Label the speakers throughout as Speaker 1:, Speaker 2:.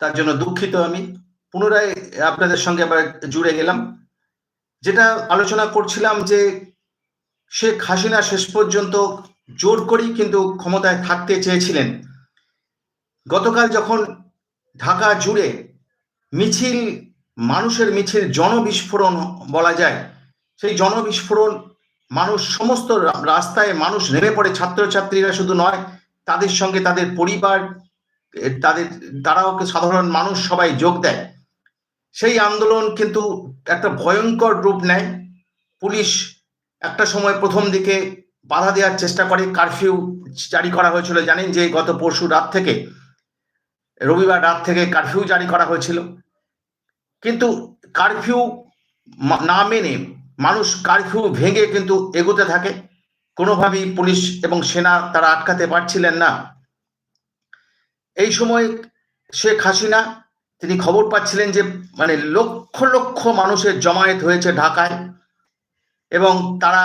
Speaker 1: তার জন্য দুঃখিত আমি। পুনরায় আপনাদের সঙ্গে আবার জুড়ে গেলাম। যেটা আলোচনা করছিলাম যে শেখ হাসিনা শেষ পর্যন্ত জোর করেই কিন্তু ক্ষমতায় থাকতে চেয়েছিলেন। গতকাল যখন ঢাকা জুড়ে মিছিল, মানুষের মিছিল, জনবিস্ফোরণ বলা যায়, সেই জনবিস্ফোরণ মানুষ সমস্ত রাস্তায় মানুষ নেমে পড়ে, ছাত্রছাত্রীরা শুধু নয়, তাদের সঙ্গে তাদের পরিবার তাদের তারাও সাধারণ মানুষ সবাই যোগ দেয়। সেই আন্দোলন কিন্তু একটা ভয়ঙ্কর রূপ নেয়। পুলিশ একটা সময় প্রথম দিকে বাধা দেওয়ার চেষ্টা করে, কারফিউ জারি করা হয়েছিল, জানেন যে গত পরশু রাত থেকে, রবিবার রাত থেকে কারফিউ জারি করা হয়েছিল। কিন্তু কারফিউ না মেনে মানুষ কারফিউ ভেঙে কিন্তু এগোতে থাকে। কোনোভাবেই পুলিশ এবং সেনা তারা আটকাতে পারছিলেন না। এই সময় শেখ হাসিনা, তিনি খবর পাচ্ছিলেন যে মানে লক্ষ লক্ষ মানুষের জমায়েত হয়েছে ঢাকায় এবং তারা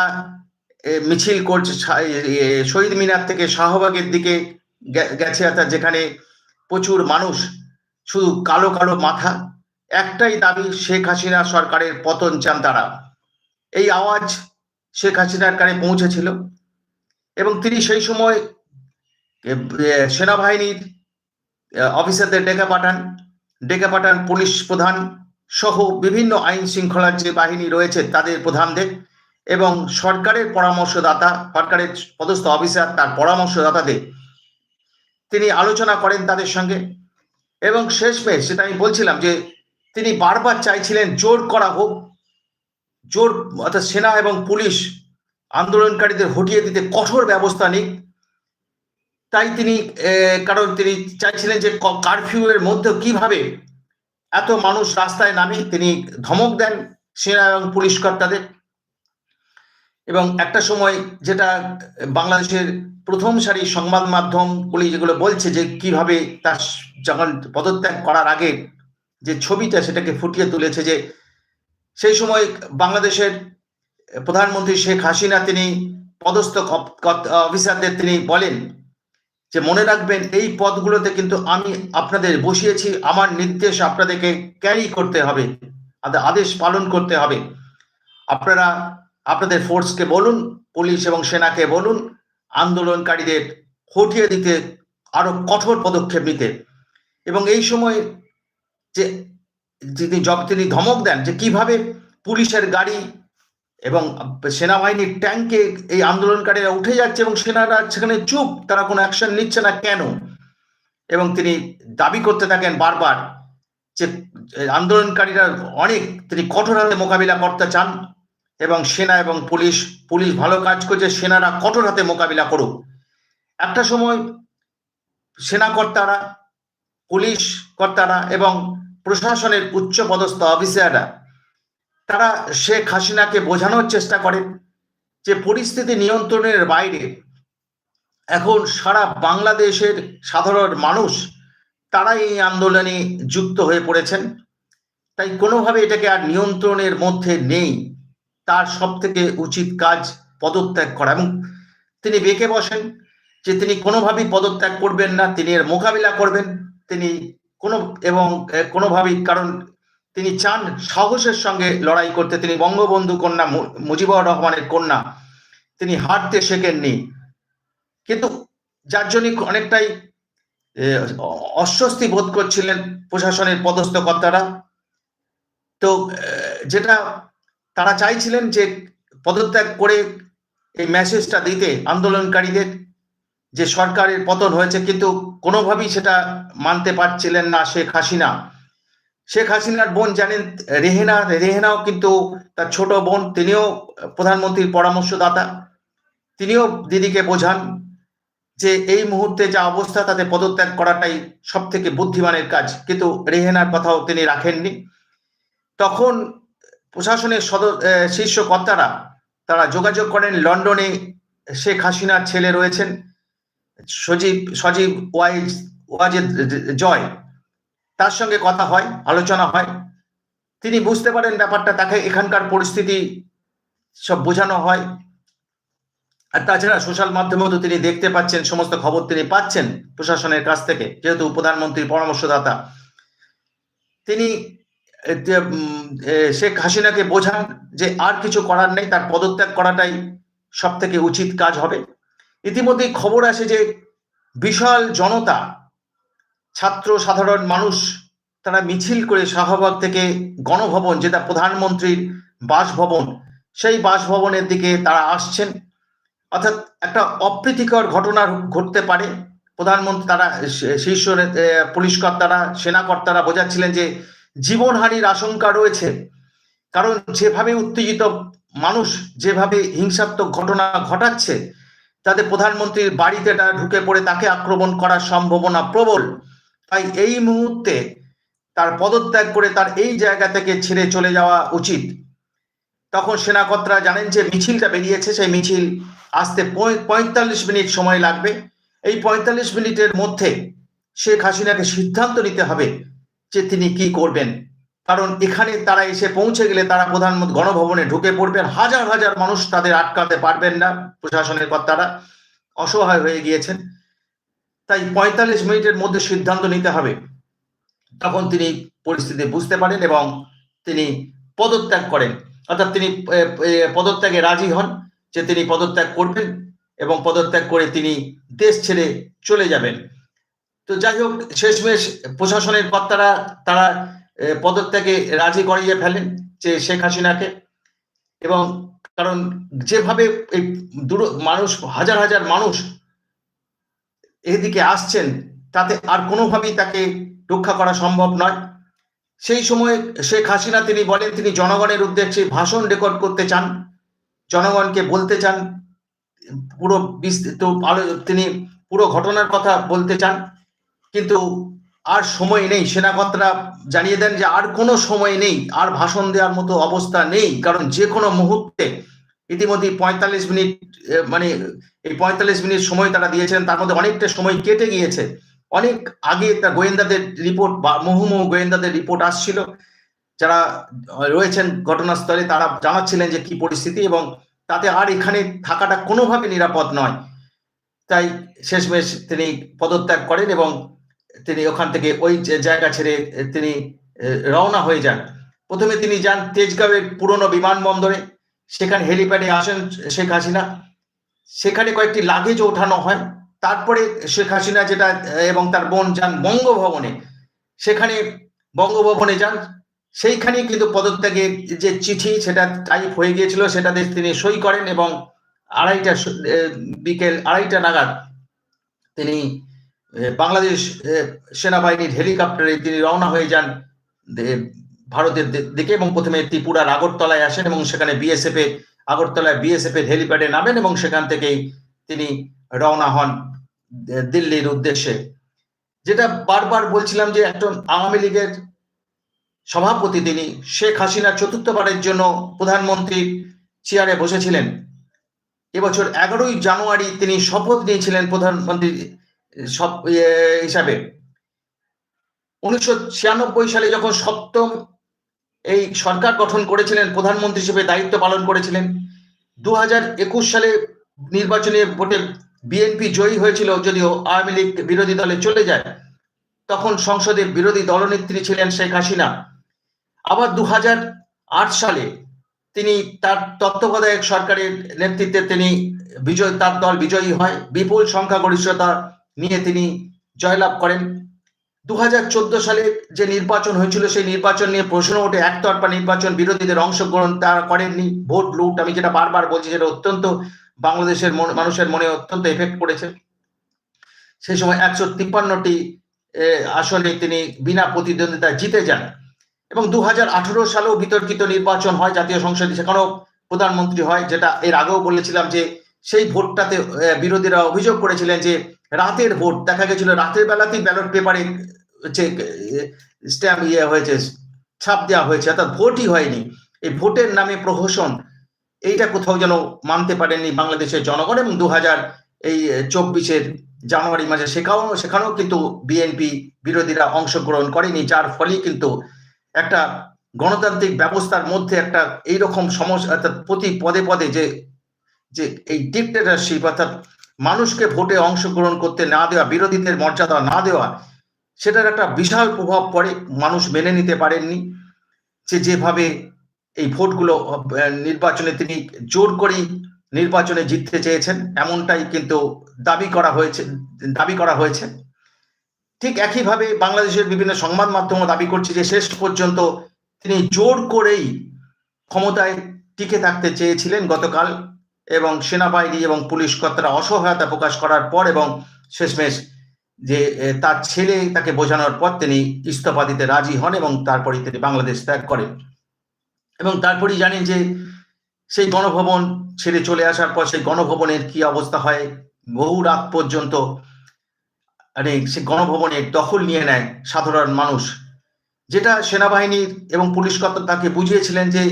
Speaker 1: মিছিল করছে শহীদ মিনার থেকে শাহবাগের দিকে গেছে, অর্থাৎ যেখানে প্রচুর মানুষ, শুধু কালো কালো মাথা। একটাই দাবি, শেখ হাসিনা সরকারের পতন চান তারা। এই আওয়াজ শেখ হাসিনার কানে পৌঁছেছিল এবং তিনি সেই সময় সেনাবাহিনীর অফিসারদের ডেকে পাঠান ডেকে পাঠান পুলিশ প্রধান সহ বিভিন্ন আইন শৃঙ্খলার যে বাহিনী রয়েছে তাদের প্রধানদের এবং সরকারের পরামর্শদাতা, সরকারের পদস্থ অফিসার, তার পরামর্শদাতাদের। তিনি আলোচনা করেন তাদের সঙ্গে এবং শেষমেশ সেটা আমি বলছিলাম যে তিনি বারবার চাইছিলেন জোর করা হোক, জোর অর্থাৎ সেনা এবং পুলিশ আন্দোলনকারীদের হটিয়ে দিতে কঠোর ব্যবস্থা নিক। তাই তিনি কারণ তিনি চাইছিলেন যে কারফিউ এর মধ্যে কীভাবে এত মানুষ রাস্তায় নামে তিনি ধমক দেন সেনা এবং পুলিশ কর্তাদের। এবং একটা সময় যেটা বাংলাদেশের প্রথম সারি সংবাদ মাধ্যমগুলি যেগুলো বলছে যে কীভাবে তার যখন পদত্যাগ করার আগে যে ছবিটা সেটাকে ফুটিয়ে তুলেছে যে সেই সময় বাংলাদেশের প্রধানমন্ত্রী শেখ হাসিনা তিনি পদস্থ অফিসারদের তিনি বলেন যে মনে রাখবেন, এই পদগুলোতে কিন্তু আমি আপনাদের বসিয়েছি। আমার নির্দেশ আপনাদেরকে ক্যারি করতে হবে আদেশ পালন করতে হবে। আপনারা আপনাদের ফোর্সকে বলুন পুলিশ এবং সেনাকে বলুন, আন্দোলনকারীদের হটিয়ে দিতে, আরও কঠোর পদক্ষেপ নিতে। এবং এই সময় যে জব- তিনি ধমক দেন যে কীভাবে পুলিশের গাড়ি এবং সেনাবাহিনীর ট্যাঙ্কে এই আন্দোলনকারীরা উঠে যাচ্ছে এবং সেনারা সেখানে চুপ, তারা কোনো অ্যাকশন নিচ্ছে না কেন? এবং তিনি দাবি করতে থাকেন বারবার যে আন্দোলনকারীরা অনেক, তিনি কঠোর হাতে মোকাবিলা করতে চান এবং সেনা এবং পুলিশ পুলিশ ভালো কাজ করছে, সেনারা কঠোর হাতে মোকাবিলা করুক। একটা সময় সেনা কর্তারা, পুলিশ কর্তারা এবং প্রশাসনের উচ্চ পদস্থ অফিসাররা তারা শেখ হাসিনাকে বোঝানোর চেষ্টা করেন যে পরিস্থিতি নিয়ন্ত্রণের বাইরে এখন সারা বাংলাদেশের সাধারণ মানুষ তারা এই আন্দোলনে যুক্ত হয়ে পড়েছেন। তাই কোনোভাবে এটাকে আর নিয়ন্ত্রণের মধ্যে নেই, তার সব থেকে উচিত কাজ পদত্যাগ করা এবং তিনি বেঁকে বসেন যে তিনি কোনোভাবেই পদত্যাগ করবেন না, তিনি এর মোকাবিলা করবেন, তিনি কোনো এবং কোনোভাবেই কারণ তিনি চান সাহসের সঙ্গে লড়াই করতে। তিনি বঙ্গবন্ধু কন্যা মুজিবুর রহমানের কন্যা। তিনি হারতে শেখেননি। কিন্তু যার জন্য অনেকটাই অস্বস্তি বোধ করছিলেন প্রশাসনের পদস্থ কর্তারা। তো যেটা তারা চাইছিলেন যে পদত্যাগ করে এই মেসেজটা দিতে, আন্দোলনকারীদের, যে সরকারের পতন হয়েছে, কিন্তু কোনোভাবেই সেটা মানতে পারছিলেন না শেখ হাসিনা। শেখ হাসিনার বোন জানেন রেহেনা, রেহেনাও কিন্তু তার ছোট বোন, তিনিও প্রধানমন্ত্রীর পরামর্শদাতা। তিনিও দিদিকে বোঝান যে এই মুহূর্তে যা অবস্থা, তাতে পদত্যাগ করাটাই সব থেকে বুদ্ধিমানের কাজ। কিন্তু রেহেনার কথাও তিনি রাখেননি। তখন প্রশাসনের সদর শীর্ষ কর্তারা তারা যোগাযোগ করেন, লন্ডনে শেখ হাসিনার ছেলে রয়েছেন, সজীব সজীব ওয়াইজ, ওয়াজেদ, জয়। তার সঙ্গে কথা হয়, আলোচনা হয়। তিনি বুঝতে পারেন ব্যাপারটা, তাকে এখানকার পরিস্থিতি সব বোঝানো হয়। আর তাছাড়া সোশ্যাল মাধ্যমেও তো তিনি দেখতে পাচ্ছেন, সমস্ত খবর তিনি পাচ্ছেন প্রশাসনের কাছ থেকে, যেহেতু প্রধানমন্ত্রীর পরামর্শদাতা। তিনি শেখ হাসিনাকে বোঝান যে আর কিছু করার নেই, তার পদত্যাগ করাটাই সব থেকে উচিত কাজ হবে। ইতিমধ্যেই খবর আসে যে, বিশাল জনতা ছাত্র সাধারণ মানুষ তারা মিছিল করে শাহবাগ থেকে গণভবন, যেটা প্রধানমন্ত্রীর বাসভবন, সেই বাসভবনের দিকে তারা আসছেন। অর্থাৎ একটা অপ্রীতিকর ঘটনা ঘটতে পারে। প্রধানমন্ত্রী তারা শীর্ষ পুলিশ কর্তারা, সেনা কর্তারা বোঝাচ্ছিলেন যে জীবনহানির আশঙ্কা রয়েছে। কারণ যেভাবে উত্তেজিত মানুষ, যেভাবে হিংসাত্মক ঘটনা ঘটাচ্ছে, তাতে প্রধানমন্ত্রীর বাড়িতে ঢুকে পড়ে তাকে আক্রমণ করার সম্ভাবনা প্রবল। তাই এই মুহূর্তে তার পদত্যাগ করে তার এই জায়গা থেকে ছেড়ে চলে যাওয়া উচিত। তখন সেনাকর্তারা জানেন যে মিছিলটা বেরিয়েছে, সেই মিছিল আসতে পঁয়তাল্লিশ মিনিট সময় লাগবে। এই পঁয়তাল্লিশ মিনিটের মধ্যে শেখ হাসিনাকে সিদ্ধান্ত নিতে হবে যে তিনি কি করবেন। কারণ এখানে তারা এসে পৌঁছে গেলে তারা প্রধানমন্ত্রী গণভবনে ঢুকে পড়বেন। হাজার হাজার মানুষ তাদের আটকাতে পারবেন না প্রশাসনের কর্তারা। অসহায় হয়ে গিয়েছেন। তাই পঁয়তাল্লিশ মিনিটের মধ্যে সিদ্ধান্ত নিতে হবে। তখন তিনি পরিস্থিতি বুঝতে পারেন এবং তিনি পদত্যাগ করেন। অর্থাৎ তিনি পদত্যাগে রাজি হন যে তিনি পদত্যাগ করবেন এবং পদত্যাগ করে তিনি দেশ ছেড়ে চলে যাবেন। তো যাই হোক, শেষমেশ প্রশাসনের কর্তারা তারা পদত্যাগে রাজি করিয়ে ফেলেন যে শেখ হাসিনাকে এবং কারণ যেভাবে এই দূর, মানুষ, হাজার হাজার মানুষ এদিকে আসছেন, তাতে আর কোনোভাবেই তাকে রক্ষা করা সম্ভব নয়। সেই সময় শেখ হাসিনা তিনি বলেন, তিনি জনগণের উদ্দেশ্যে ভাষণ রেকর্ড করতে চান, জনগণকে বলতে চান, পুরো বিস্তৃত তিনি পুরো ঘটনার কথা বলতে চান। কিন্তু আর সময় নেই, সেনাকর্তারা জানিয়ে দেন যে আর কোনো সময় নেই, আর ভাষণ দেওয়ার মতো অবস্থা নেই, কারণ যে কোনো মুহূর্তে ইতিমধ্যে পঁয়তাল্লিশ মিনিট মানে এই পঁয়তাল্লিশ মিনিট সময় তারা দিয়েছেন, তার মধ্যে অনেকটা সময় কেটে গিয়েছে। অনেক আগে তার গোয়েন্দাদের রিপোর্ট বা মুহুমুহু গোয়েন্দাদের রিপোর্ট আসছিল, যারা রয়েছেন ঘটনাস্থলে, তারা জানাচ্ছিলেন যে কি পরিস্থিতি এবং তাতে আর এখানে থাকাটা কোনোভাবে নিরাপদ নয়। তাই শেষমেশ তিনি পদত্যাগ করেন এবং তিনি ওখান থেকে ওই জায়গা ছেড়ে তিনি রওনা হয়ে যান। প্রথমে তিনি যান তেজগাঁওয়ের পুরনো বিমানবন্দরে সেখানে হেলিপ্যাডে আসেন শেখ হাসিনা। সেখানে কয়েকটি লাগেজ ওঠানো হয়। তারপরে শেখ হাসিনা যেটা, এবং তার বোন যান বঙ্গভবনে। সেখানে বঙ্গভবনে যান। সেইখানে কিন্তু পদত্যাগের যে চিঠি, সেটা টাইপ হয়ে গিয়েছিল। সেটাতে তিনি সই করেন এবং আড়াইটা বিকেল আড়াইটা নাগাদ তিনি বাংলাদেশ সেনাবাহিনীর হেলিকপ্টারে তিনি রওনা হয়ে যান। ভারতের দিকে এবং প্রথমে ত্রিপুরার আগরতলায় আসেন এবং সেখানে বিএসএফ এর আগরতলায় বিএসএফ এর হেলিপ্যাডে নামেন এবং সেখান থেকেই তিনি রওনা হন দিল্লির উদ্দেশ্যে। যেটা বারবার বলছিলাম যে একজন আওয়ামী লীগের সভাপতি তিনি শেখ হাসিনা চতুর্থবারের জন্য প্রধানমন্ত্রী চেয়ারে বসেছিলেন। এবছর এগারোই জানুয়ারি তিনি শপথ নিয়েছিলেন প্রধানমন্ত্রী সব হিসাবে। উনিশশো ছিয়ানব্বই সালে যখন সপ্তম এই সরকার গঠন করেছিলেন, প্রধানমন্ত্রী হিসেবে দায়িত্ব পালন করেছিলেন। দু হাজার একুশ সালে নির্বাচনে ভোটে বিএনপি জয়ী হয়েছিল, যদিও আওয়ামী লীগ বিরোধী দলে চলে যায়। তখন সংসদের বিরোধী দলনেত্রী ছিলেন শেখ হাসিনা। আবার দু হাজার আট সালে তিনি তার তত্ত্বাবধায়ক সরকারের নেতৃত্বে তিনি বিজয়, তার দল বিজয়ী হয়। বিপুল সংখ্যাগরিষ্ঠতা নিয়ে তিনি জয়লাভ করেন। দু হাজার চোদ্দ সালে যে নির্বাচন হয়েছিল, সেই নির্বাচন নিয়ে প্রশ্ন ওঠে। একতরফা নির্বাচন বিরোধীদের অংশগ্রহণ তারা করেননি। ভোট লুট, আমি যেটা বারবার বলছি যেটা অত্যন্ত বাংলাদেশের মানুষের মনে অত্যন্ত এফেক্ট করেছে সেই সময় একশো তিপ্পান্নটি আসনে তিনি বিনা প্রতিদ্বন্দ্বিতায় জিতে যান। এবং দু হাজার আঠারো সালেও বিতর্কিত নির্বাচন হয় জাতীয় সংসদে। সেখানেও প্রধানমন্ত্রী হয়, যেটা এর আগেও বলেছিলাম যে সেই ভোটটাতে বিরোধীরা অভিযোগ করেছিলেন যে রাতের ভোট। দেখা গেছিল রাতের বেলাতেই ব্যালট পেপারে হচ্ছে স্ট্যাম্প ইয়ে হয়েছে, ছাপ দেওয়া হয়েছে, অর্থাৎ ভোটই হয়নি। এই ভোটের নামে প্রহসন, এইটা কোথাও যেন মানতে পারেনি বাংলাদেশের জনগণ এবং দু হাজার এই চব্বিশের জানুয়ারি মাসে সেখানেও সেখানেও কিন্তু বিএনপি বিরোধীরা অংশগ্রহণ করেনি, যার ফলে কিন্তু একটা গণতান্ত্রিক ব্যবস্থার মধ্যে একটা এইরকম সমস্যা, অর্থাৎ প্রতি পদে পদে যে যে এই ডিকটেটারশিপ অর্থাৎ মানুষকে ভোটে অংশগ্রহণ করতে না দেওয়া, বিরোধীদের মর্যাদা না দেওয়া, সেটার একটা বিশাল প্রভাব পড়ে, মানুষ মেনে নিতে পারেননি। যে যেভাবে এই ভোটগুলো নির্বাচনে তিনি জোর করেই নির্বাচনে জিততে চেয়েছেন, এমনটাই কিন্তু দাবি করা হয়েছে, দাবি করা হয়েছে। ঠিক একইভাবে বাংলাদেশের বিভিন্ন সংবাদ মাধ্যমও দাবি করছে যে শেষ পর্যন্ত তিনি জোর করেই ক্ষমতায় টিকে থাকতে চেয়েছিলেন গতকাল। এবং সেনাবাহিনী এবং পুলিশ কর্তারা অসহায়তা প্রকাশ করার পর এবং শেষমেশ যে তার ছেলে তাকে বোঝানোর পর তিনি ইস্তফা দিতে রাজি হন এবং তারপরে তিনি বাংলাদেশ ত্যাগ করেন। এবং তারপরেই জানেন যে, সেই গণভবন ছেড়ে চলে আসার পর সেই গণভবনের কি অবস্থা হয়, বহু রাত পর্যন্ত মানে সে গণভবনের দখল নিয়ে নেয় সাধারণ মানুষ। যেটা সেনাবাহিনীর এবং পুলিশ কর্তা তাকে বুঝিয়েছিলেন যে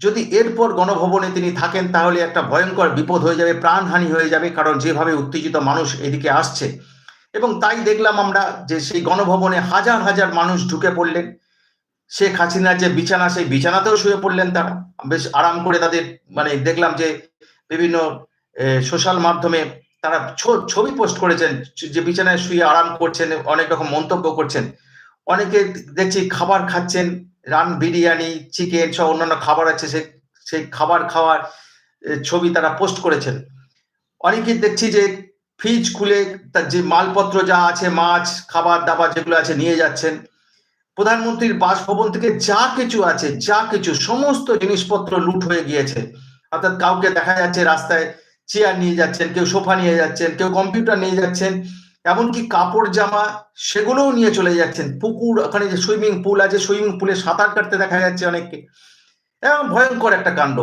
Speaker 1: যদি এরপর গণভবনে তিনি থাকেন, তাহলে একটা ভয়ঙ্কর বিপদ হয়ে যাবে, প্রাণহানি হয়ে যাবে, কারণ যেভাবে উত্তেজিত মানুষ এদিকে আসছে। এবং তাই দেখলাম আমরা যে সেই গণভবনে হাজার হাজার মানুষ ঢুকে পড়লেন। শেখ হাসিনার যে বিছানা, সেই বিছানাতেও শুয়ে পড়লেন তারা। বেশ আরাম করে তাদের মানে দেখলাম যে বিভিন্ন সোশ্যাল মাধ্যমে তারা ছবি পোস্ট করেছেন, যে বিছানায় শুয়ে আরাম করছেন, অনেক রকম মন্তব্য করছেন। অনেকে দেখছি খাবার খাচ্ছেন রান, বিরিয়ানি, চিকেন সব অন্যান্য খাবার আছে, সে সেই খাবার খাওয়ার ছবি তারা পোস্ট করেছেন। অনেকে দেখছি যে ফ্রিজ খুলে তার যে মালপত্র যা আছে, মাছ, খাবার দাবার যেগুলো আছে নিয়ে যাচ্ছেন। প্রধানমন্ত্রীর বাসভবন থেকে যা কিছু আছে, যা কিছু, সমস্ত জিনিসপত্র লুট হয়ে গিয়েছে। অর্থাৎ কাউকে দেখা যাচ্ছে রাস্তায় চেয়ার নিয়ে যাচ্ছেন, কেউ সোফা নিয়ে যাচ্ছেন, কেউ কম্পিউটার নিয়ে যাচ্ছেন। এমনকি কাপড় জামা সেগুলোও নিয়ে চলে যাচ্ছেন। পুকুর, ওখানে যে সুইমিং পুল আছে, সুইমিং পুলে সাঁতার কাটতে দেখা যাচ্ছে অনেককে। এবং ভয়ঙ্কর একটা কাণ্ড।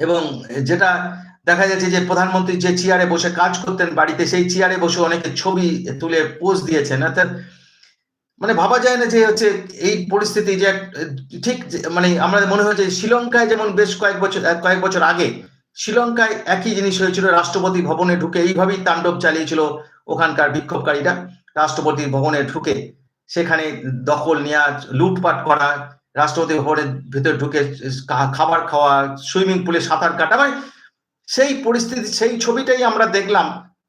Speaker 1: এবং যেটা দেখা যাচ্ছে যে প্রধানমন্ত্রী যে চেয়ারে বসে কাজ করতেন বাড়িতে, সেই চেয়ারে বসে অনেকে ছবি তুলে পোজ দিয়েছেন। অর্থাৎ মানে ভাবা যায় না যে হচ্ছে এই পরিস্থিতি যে ঠিক মানে আমরা মনে হয় যে শ্রীলঙ্কায় যেমন বেশ কয়েক বছর কয়েক বছর আগে শ্রীলঙ্কায় একই জিনিস হয়েছিল, রাষ্ট্রপতি ভবনে ঢুকে এইভাবেই তাণ্ডব চালিয়েছিল। ওখানকার বিক্ষোভকারীরা রাষ্ট্রপতি ভবনে ঢুকে সেখানে দখল নেওয়া লুটপাট করা রাষ্ট্রপতি ভবনের ভিতরে ঢুকে খাবার খাওয়া, সুইমিং পুলে সাঁতার কাটা মানে সেই পরিস্থিতি, সেই ছবিটাই আমরা দেখলাম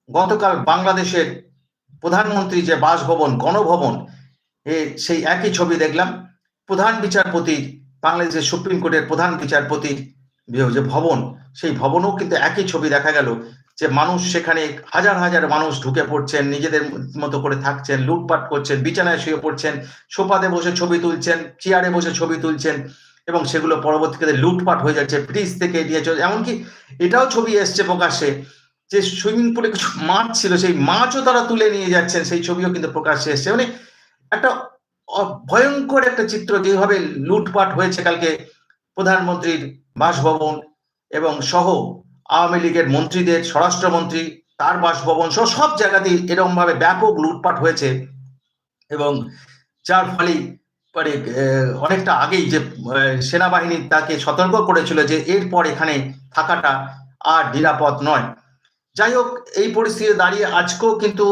Speaker 1: গতকাল বাংলাদেশের প্রধানমন্ত্রী যে বাসভবন, গণভবন, এ সেই একই ছবি দেখলাম। প্রধান বিচারপতি, বাংলাদেশের সুপ্রিম কোর্টের প্রধান বিচারপতি যে ভবন, সেই ভবনও কিন্তু একই ছবি দেখা গেল। যে মানুষ সেখানে হাজার হাজার মানুষ ঢুকে পড়ছেন, নিজেদের মতো করে থাকছেন, লুটপাট করছেন, বিছানায় শুয়ে পড়ছেন, সোফাতে বসে ছবি তুলছেন, চেয়ারে বসে ছবি তুলছেন এবং সেগুলো পরবর্তীকালে লুটপাট হয়ে যাচ্ছে ফ্রিজ থেকে নিয়ে চলে এমনকি এটাও ছবি এসছে প্রকাশ্যে যে সুইমিং পুলে কিছু মাছ ছিল, সেই মাছও তারা তুলে নিয়ে যাচ্ছেন, সেই ছবিও কিন্তু প্রকাশ্যে এসছে। মানে একটা ভয়ঙ্কর একটা চিত্র যেভাবে লুটপাট হয়েছে কালকে প্রধানমন্ত্রীর বাসভবন এবং সহ আওয়ামী লীগের মন্ত্রীদের, স্বরাষ্ট্রমন্ত্রী, তার বাসভবন সহ সব জায়গাতেই এরকম ভাবে ব্যাপক লুটপাট হয়েছে এবং যার ফলে মানে অনেকটা আগেই যে সেনাবাহিনী তাকে সতর্ক করেছিল যে এরপর এখানে থাকাটা আর নিরাপদ নয়। যাই হোক, এই পরিস্থিতি দাঁড়িয়ে আজকেও কিন্তু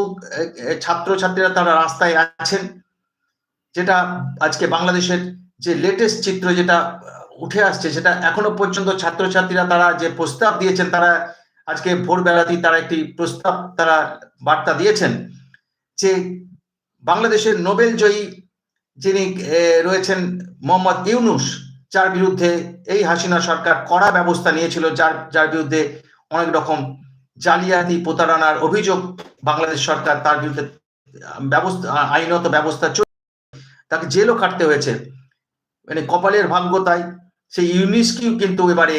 Speaker 1: ছাত্রছাত্রীরা তারা রাস্তায় আছেন। যেটা আজকে বাংলাদেশের যে লেটেস্ট চিত্র, যেটা উঠে আসছে, সেটা এখনও পর্যন্ত ছাত্রছাত্রীরা তারা যে প্রস্তাব দিয়েছেন, তারা আজকে ভোরবেলাতেই তারা একটি প্রস্তাব তারা বার্তা দিয়েছেন যে বাংলাদেশের নোবেল জয়ী যিনি রয়েছেন মোহাম্মদ ইউনুস, যার বিরুদ্ধে এই হাসিনা সরকার কড়া ব্যবস্থা নিয়েছিল, যার যার বিরুদ্ধে অনেক রকম জালিয়াতি প্রতারণার অভিযোগ বাংলাদেশ সরকার তার বিরুদ্ধে ব্যবস্থা, আইনত ব্যবস্থা তাকে জেলও কাটতে হয়েছে। মানে কপালের ভাগ্য তাই। সেই ইউনিসকিউ কিন্তু এবারে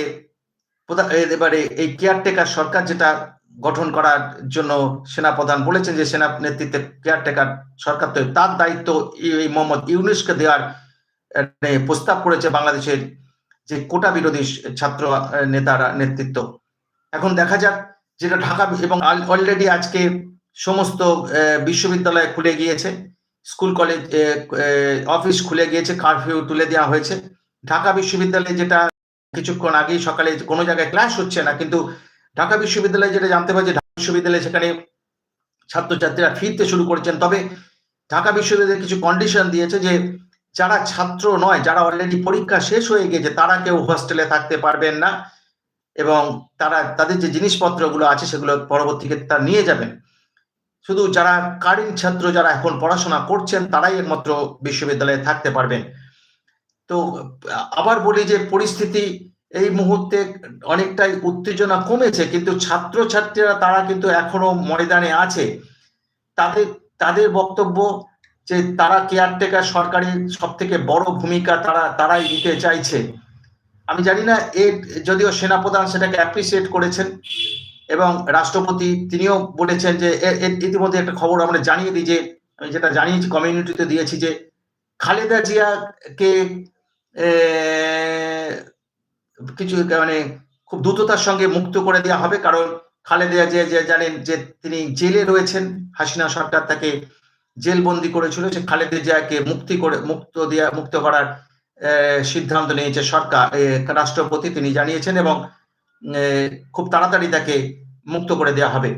Speaker 1: এবারে এই কেয়ারটেকার সরকার যেটা গঠন করার জন্য সেনা প্রধান বলেছেন যে সেনা নেতৃত্বে কেয়ারটেকার সরকার তো তার দায়িত্ব এই মোহাম্মদ ইউনিসকে দেওয়ার প্রস্তাব করেছে বাংলাদেশের যে কোটা বিরোধী ছাত্র নেতারা নেতৃত্ব। এখন দেখা যাক যেটা ঢাকা এবং অলরেডি আজকে সমস্ত বিশ্ববিদ্যালয় খুলে গিয়েছে, স্কুল কলেজ অফিস খুলে গিয়েছে কারফিউ তুলে দেওয়া হয়েছে। ঢাকা বিশ্ববিদ্যালয়ে যেটা কিছুক্ষণ আগেই সকালে কোনো জায়গায় ক্লাস হচ্ছে না, কিন্তু ঢাকা বিশ্ববিদ্যালয়ে যেটা জানতে পারছি, ঢাকা বিশ্ববিদ্যালয়ে সেখানে ছাত্রছাত্রীরা ফিরতে শুরু করেছেন। তবে ঢাকা বিশ্ববিদ্যালয়ে কিছু কন্ডিশন দিয়েছে যে যারা ছাত্র নয়, যারা অলরেডি পরীক্ষা শেষ হয়ে গিয়েছে, তারা কেউ হোস্টেলে থাকতে পারবেন না এবং তারা, তাদের যে জিনিসপত্রগুলো আছে সেগুলো পরবর্তীকে তারা নিয়ে যাবেন। শুধু যারা কারিন ছাত্র যারা এখন পড়াশোনা করছেন, তারাই একমাত্র বিশ্ববিদ্যালয়ে থাকতে পারবেন। তো, আবার বলি যে পরিস্থিতি এই মুহূর্তে অনেকটাই উত্তেজনা কমেছে, কিন্তু ছাত্রছাত্রীরা তারা কিন্তু এখনও ময়দানে আছে। তাদের তাদের বক্তব্য যে তারা কেয়ারটেকার সরকারের সব থেকে বড় ভূমিকা তারা, তারাই নিতে চাইছে। আমি জানি না এর যদিও সেনাপ্রধান সেটাকে অ্যাপ্রিসিয়েট করেছেন এবং রাষ্ট্রপতি তিনিও বলেছেন যে ইতিমধ্যে একটা খবর আমরা জানিয়ে দিই যে, আমি যেটা জানিয়েছি কমিউনিটিতে দিয়েছি যে, খালেদা জিয়াকে কিছু মানে খুব দ্রুততার সঙ্গে মুক্ত করে দেওয়া হবে। কারণ খালেদা জিয়া যে জানেন যে তিনি জেলে রয়েছেন, হাসিনা সরকার তাকে জেলবন্দি করেছিল। যে খালেদা জিয়াকে মুক্তি করে, মুক্ত দেওয়া মুক্ত করার সিদ্ধান্ত নিয়েছে সরকার রাষ্ট্রপতি তিনি জানিয়েছেন এবং খুব তাড়াতাড়ি তাকে মুক্ত করে দেওয়া হবে।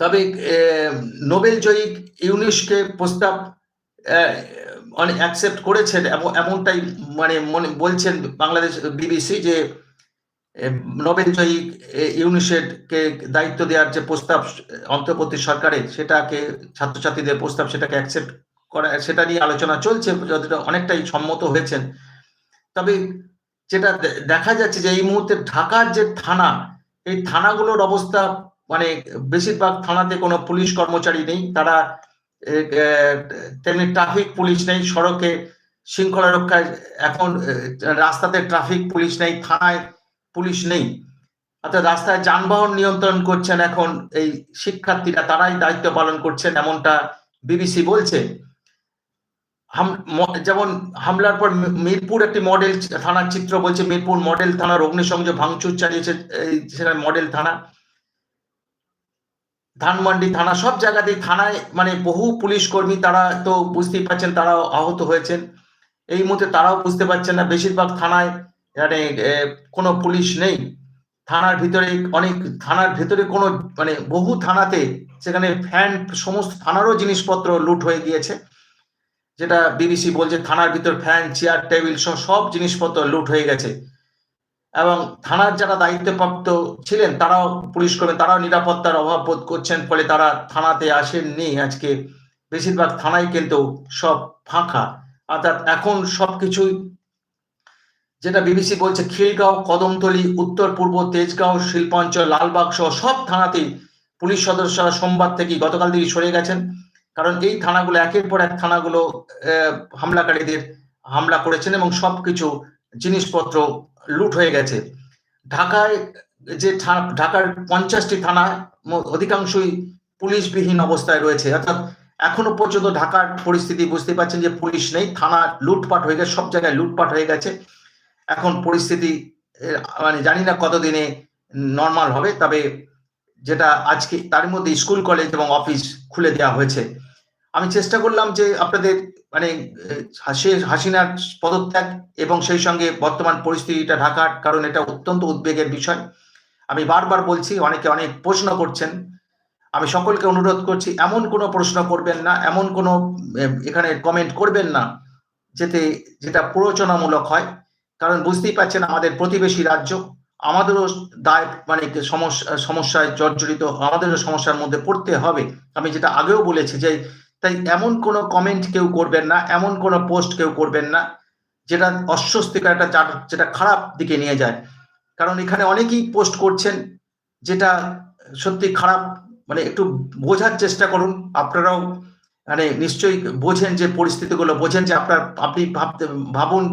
Speaker 1: তবে নোবেল জয়ী ইউনিসকে প্রস্তাব অনেক অ্যাকসেপ্ট করেছেন এমনটাই মানে মনে, বলছেন বাংলাদেশ বিবিসি যে নোবেল জয়ী ইউনিসেডকে দায়িত্ব দেওয়ার যে প্রস্তাব অন্তর্বর্তী সরকারের, সেটাকে, ছাত্রছাত্রীদের প্রস্তাব সেটাকে অ্যাকসেপ্ট করা, সেটা নিয়ে আলোচনা চলছে, যতটা অনেকটাই সম্মত হয়েছেন। তবে যেটা দেখা যাচ্ছে যে এই মুহূর্তে ঢাকার যে থানা, এই থানাগুলোর অবস্থা মানে বেশিরভাগ থানাতে কোনো পুলিশ কর্মচারী নেই, তারা তেমনি ট্রাফিক পুলিশ নেই, সড়কে শৃঙ্খলা রক্ষায় এখন রাস্তাতে ট্রাফিক পুলিশ নেই, থানায় পুলিশ নেই। অর্থাৎ রাস্তায় যানবাহন নিয়ন্ত্রণ করছেন এখন এই শিক্ষার্থীরা, তারাই দায়িত্ব পালন করছেন এমনটা বিবিসি বলছে। যেমন হামলার পর মিরপুর একটি মডেল থানার চিত্র বলছে, মিরপুর মডেল থানার অগ্নিসংযোগ ভাঙচুর চালিয়েছে সেখানে মডেল থানা। ধানমান্ডি থানা, সব জায়গাতেই থানায় মানে বহু পুলিশ কর্মী তারা তো বুঝতেই পারছেন তারা আহত হয়েছেন। এই মুহূর্তে তারাও বুঝতে পারছেন না, বেশিরভাগ থানায় মানে কোনো পুলিশ নেই। থানার ভিতরে অনেক, থানার ভিতরে কোনো মানে বহু থানাতে সেখানে ফ্যান, সমস্ত থানারও জিনিসপত্র লুট হয়ে গিয়েছে। যেটা বিবিসি বলছে, থানার ভিতর ফ্যান, চেয়ার, টেবিল সব জিনিসপত্র লুট হয়ে গেছে। এবং থানার যারা দায়িত্বপ্রাপ্ত ছিলেন, তারাও পুলিশ কর্মী, তারাও নিরাপত্তার অভাব বোধ করছেন, ফলে তারা থানাতে আসেননি আজকে। বেশিরভাগ থানায় কিন্তু সব ফাঁকা। অর্থাৎ এখন সবকিছুই যেটা বিবিসি বলছে, খিলগাঁও, কদমতলি, উত্তর পূর্ব, তেজগাঁও, শিল্পাঞ্চল, লালবাগ সহ সব থানাতেই পুলিশ সদস্যরা সোমবার থেকে গতকাল থেকে সরে গেছেন। কারণ এই থানাগুলো, একের পর এক থানাগুলো হামলাকারীদের হামলা করেছেন এবং সবকিছু জিনিসপত্র লুট হয়ে গেছে। ঢাকায় যে ঢাকার পঞ্চাশটি থানা অধিকাংশই পুলিশবিহীন অবস্থায় রয়েছে। অর্থাৎ এখনও পর্যন্ত ঢাকার পরিস্থিতি বুঝতে পারছেন যে পুলিশ নেই, থানা লুটপাট হয়ে গেছে, সব জায়গায় লুটপাট হয়ে গেছে। এখন পরিস্থিতি মানে জানি না কতদিনে নর্মাল হবে, তবে যেটা আজকে, তার মধ্যে স্কুল, কলেজ এবং অফিস খুলে দেওয়া হয়েছে। আমি চেষ্টা করলাম যে আপনাদের মানে হাসিনার পদত্যাগ এবং সেই সঙ্গে বর্তমান পরিস্থিতিটা ঢাকার, কারণ এটা অত্যন্ত উদ্বেগের বিষয়। আমি বারবার বলছি, অনেকে অনেক প্রশ্ন করছেন। আমি সকলকে অনুরোধ করছি, এমন কোনো প্রশ্ন করবেন না, এমন কোনো এখানে কমেন্ট করবেন না, যেতে, যেটা প্ররোচনামূলক হয়। কারণ বুঝতেই পারছেন আমাদের প্রতিবেশী রাজ্য, আমাদেরও দায় মানে সমস্যা, সমস্যায় জর্জরিত, আমাদেরও সমস্যার মধ্যে পড়তে হবে। আমি যেটা আগেও বলেছি যে তাই এমন কোনো কমেন্ট কেউ করবেন না, এমন কোনো পোস্ট কেউ করবেন না, যেটা অস্বস্তিকর একটা যেটা খারাপ দিকে নিয়ে যায়। কারণ এখানে অনেকেই পোস্ট করছেন, যেটা সত্যি খারাপ মানে একটু বোঝার চেষ্টা করুন। আপনারাও মানে নিশ্চয়ই বোঝেন যে পরিস্থিতিগুলো, বোঝেন যে আপনার, আপনি ভাবতে, ভাবুন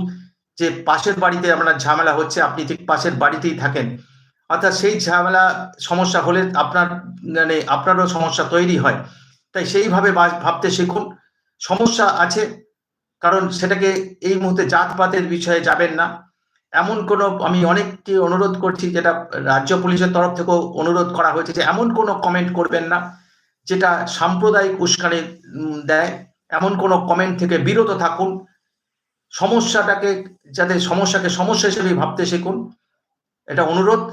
Speaker 1: যে পাশের বাড়িতে আপনার ঝামেলা হচ্ছে, আপনি ঠিক পাশের বাড়িতেই থাকেন। অর্থাৎ সেই ঝামেলা, সমস্যা হলে আপনার মানে আপনারও সমস্যা তৈরি হয়। তাই সেইভাবে ভাবতে শিখুন। সমস্যা আছে, কারণ সেটাকে এই মুহূর্তে জাতপাতের বিষয়ে যাবেন না। এমন কোনো, আমি অনেককে অনুরোধ করছি, যেটা রাজ্য পুলিশের তরফ থেকেও অনুরোধ করা হয়েছে যে এমন কোনো কমেন্ট করবেন না, যেটা সাম্প্রদায়িক উস্কানি দেয়। এমন কোনো কমেন্ট থেকে বিরত থাকুন। সমস্যাটাকে, যাতে সমস্যাকে সমস্যা হিসেবে ভাবতে শিখুন। এটা অনুরোধ।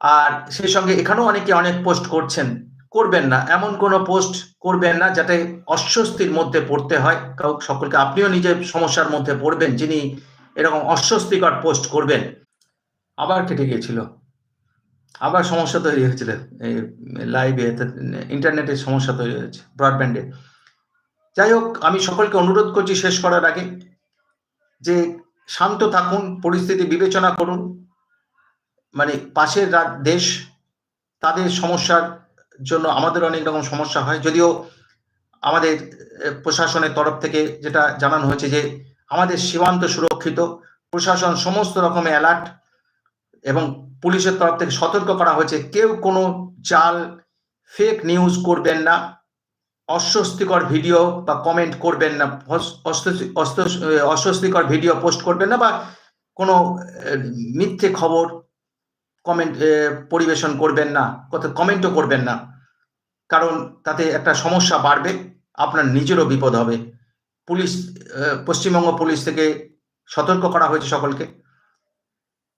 Speaker 1: আর সেই সঙ্গে এখানেও অনেকে অনেক পোস্ট করছেন। করবেন না, এমন কোনো পোস্ট করবেন না যাতে অস্বস্তির মধ্যে পড়তে হয়। সকলকে, আপনিও নিজে সমস্যার মধ্যে পড়বেন, যিনি এরকম অস্বস্তিকর পোস্ট করবেন। আবার কেটে গিয়েছিল। আবার সমস্যা তৈরি হয়েছিল। লাইভে ইন্টারনেটের সমস্যা তৈরি হয়েছে ব্রডব্যান্ডে যাই হোক, আমি সকলকে অনুরোধ করছি শেষ করার আগে যে শান্ত থাকুন, পরিস্থিতি বিবেচনা করুন। মানে পাশের দেশ, তাদের সমস্যার জন্য আমাদের অনেক রকম সমস্যা হয়। যদিও আমাদের প্রশাসনের তরফ থেকে যেটা জানানো হয়েছে যে আমাদের সীমান্ত সুরক্ষিত, প্রশাসন সমস্ত রকমের অ্যালার্ট এবং পুলিশের তরফ থেকে সতর্ক করা হয়েছে। কেউ কোনো চাল ফেক নিউজ করবেন না, অস্বস্তিকর ভিডিও বা কমেন্ট করবেন না অস্বস্তিকর ভিডিও পোস্ট করবেন না বা কোনো মিথ্যে খবর কমেন্ট পরিবেশন করবেন না কত কমেন্টও করবেন না। কারণ তাতে একটা সমস্যা বাড়বে, আপনার নিজেরও বিপদ হবে। পুলিশ পশ্চিমবঙ্গ পুলিশ থেকে সতর্ক করা হয়েছে সকলকে।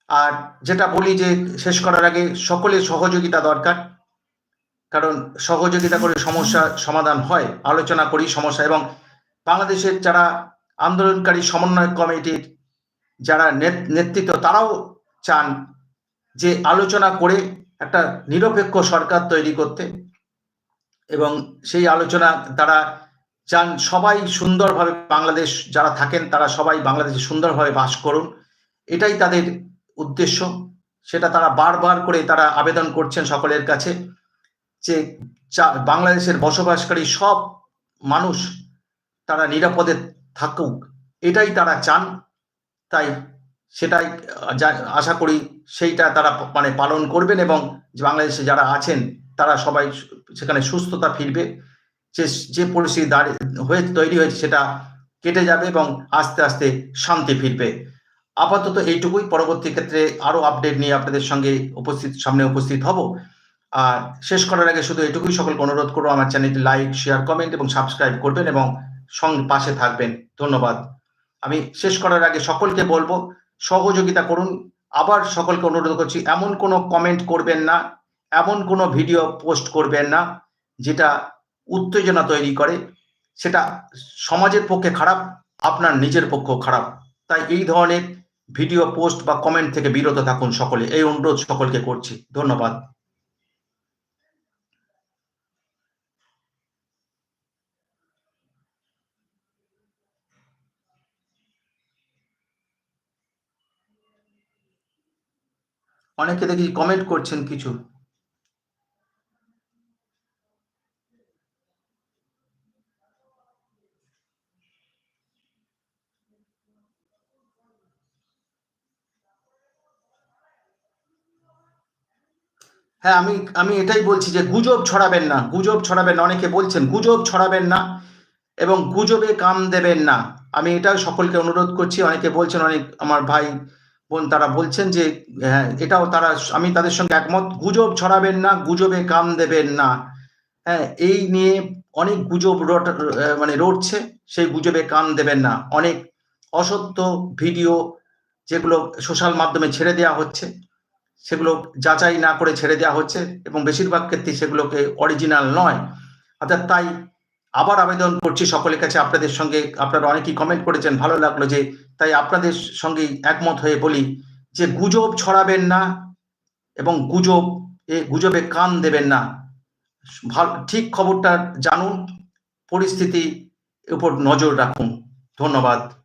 Speaker 1: আর যেটা বলি যে শেষ করার আগে সকলের সহযোগিতা দরকার। কারণ সহযোগিতা করে সমস্যা সমাধান হয়, আলোচনা করি সমস্যা এবং বাংলাদেশের যারা আন্দোলনকারী সমন্বয় কমিটির যারা নেতৃত্ব তারাও চান যে আলোচনা করে একটা নিরপেক্ষ সরকার তৈরি করতে এবং সেই আলোচনা তারা চান সবাই সুন্দরভাবে বাংলাদেশ যারা থাকেন তারা সবাই বাংলাদেশে সুন্দরভাবে বাস করুন। এটাই তাদের উদ্দেশ্য। সেটা তারা বারবার করে তারা আবেদন করছেন সকলের কাছে যে বাংলাদেশের বসবাসকারী সব মানুষ তারা নিরাপদে থাকুক। এটাই তারা চান। তাই সেটাই আশা করি সেইটা তারা মানে পালন করবেন এবং বাংলাদেশে যারা আছেন, তারা সবাই সেখানে সুস্থতা ফিরবে। যে যে পরিস্থিতি দাঁড়িয়ে, হয়ে, তৈরি হয়েছে সেটা কেটে যাবে এবং আস্তে আস্তে শান্তি ফিরবে। আপাতত এইটুকুই। পরবর্তী ক্ষেত্রে আরও আপডেট নিয়ে আপনাদের সঙ্গে উপস্থিত, সামনে উপস্থিত হব। আর শেষ করার আগে শুধু এটুকুই সকলকে অনুরোধ করব, আমার চ্যানেলটি লাইক, শেয়ার, কমেন্ট এবং সাবস্ক্রাইব করবেন এবং সঙ্গে পাশে থাকবেন। ধন্যবাদ। আমি শেষ করার আগে সকলকে বলব সহযোগিতা করুন। আবার সকলকে অনুরোধ করছি, এমন কোনো কমেন্ট করবেন না, এমন কোনো ভিডিও পোস্ট করবেন না, যেটা উত্তেজনা তৈরি করে, সেটা সমাজের পক্ষে খারাপ, আপনার নিজের পক্ষ খারাপ। তাই এই ধরনের ভিডিও পোস্ট বা কমেন্ট থেকে বিরত থাকুন সকলে। এই অনুরোধ সকলকে করছি। ধন্যবাদ। অনেকে দেখি কমেন্ট করছেন কিছু। হ্যাঁ আমি আমি এটাই বলছি যে গুজব ছড়াবেন না, গুজব ছড়াবেন না। অনেকে বলছেন গুজব ছড়াবেন না এবং গুজবে কাম দেবেন না। আমি এটাও সকলকে অনুরোধ করছি, অনেকে বলছেন, অনেক আমার ভাই তারা বলছেন যে হ্যাঁ এটাও তারা, আমি তাদের সঙ্গে একমত, গুজব ছড়াবেন না, গুজবে কাম দেবেন না। হ্যাঁ এই নিয়ে অনেক গুজব মানে রটছে, সেই গুজবে কান দেবেন না। অনেক অসত্য ভিডিও যেগুলো সোশ্যাল মাধ্যমে ছেড়ে দেওয়া হচ্ছে, সেগুলো যাচাই না করে ছেড়ে দেওয়া হচ্ছে, এবং বেশিরভাগ ক্ষেত্রে সেগুলোকে অরিজিনাল নয়। অর্থাৎ তাই আবার আবেদন করছি সকলের কাছে আপনাদের সঙ্গে। আপনারা অনেকেই কমেন্ট করেছেন, ভালো লাগল যে, তাই আপনাদের সঙ্গে একমত হয়ে বলি যে, গুজব ছড়াবেন না এবং গুজব, এ গুজবে কান দেবেন না। ঠিক খবরটা জানুন, পরিস্থিতি উপর নজর রাখুন। ধন্যবাদ।